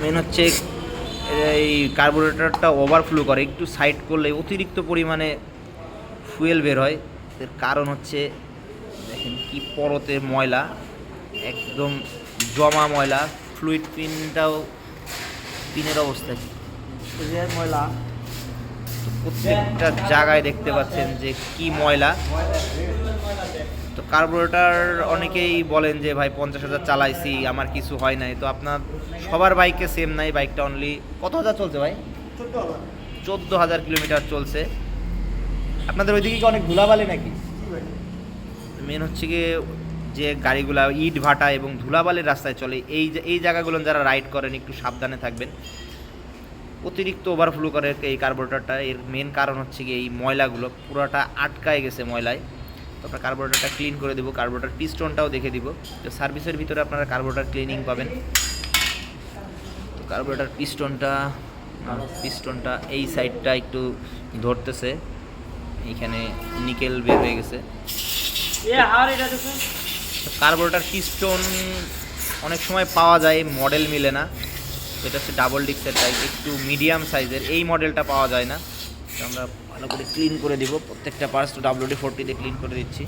Main হচ্ছে এই কার্বোরেটরটা overflow করে একটু সাইড করলে অতিরিক্ত পরিমাণে ফুয়েল বের হয়। এর কারণ হচ্ছে দেখেন কি পরতে ময়লা একদম জমা ময়লা ফ্লুইড পিনটাও পিনের অবস্থা কি? ময়লা প্রত্যেকটা জায়গায় দেখতে পাচ্ছেন যে কি ময়লা তো কার্বোরেটার অনেকেই বলেন যে, ভাই, পঞ্চাশ হাজার চালাইছি, আমার কিছু হয় নাই। তো আপনার সবার বাইকে সেম নাই, বাইকটা অনলি কত হাজার চলছে ভাই? চোদ্দ হাজার কিলোমিটার চলছে। আপনাদের ওইদিকে কি অনেক ধুলাবালি নাকি? মেন হচ্ছে গিয়ে যে গাড়িগুলা ইট ভাটা এবং ধুলাবালির রাস্তায় চলে, এই এই জায়গাগুলো যারা রাইড করেন, একটু সাবধানে থাকবেন। অতিরিক্ত ওভারফ্লো করে এই কার্বোরেটরটা এর মেন কারণ হচ্ছে গিয়ে এই ময়লাগুলো, পুরোটা আটকায় গেছে ময়লায়। তো আপনার কার্বোরেটরটা ক্লিন করে দেবো কার্বোরেটর পিস্টনটাও দেখে দিব। তো সার্ভিসের ভিতরে আপনারা কার্বোরেটর ক্লিনিং পাবেন। তো কার্বোরেটর পিস্টনটা পিস্টনটা এই সাইডটা একটু ধরতেছে। এইখানে নিকেল বের হয়ে গেছে। কার্বোরেটর পিস্টন অনেক সময় পাওয়া যায় মডেল মিলে না। এটা হচ্ছে ডাবল ডিক্সের টাইপ একটু মিডিয়াম সাইজের এই মডেলটা পাওয়া যায় না। তো আমরা ভালো করে ক্লিন করে দিব। প্রত্যেকটা পার্টস ডাব্লিউডি ফোরটিতে ক্লিন করে দিচ্ছি।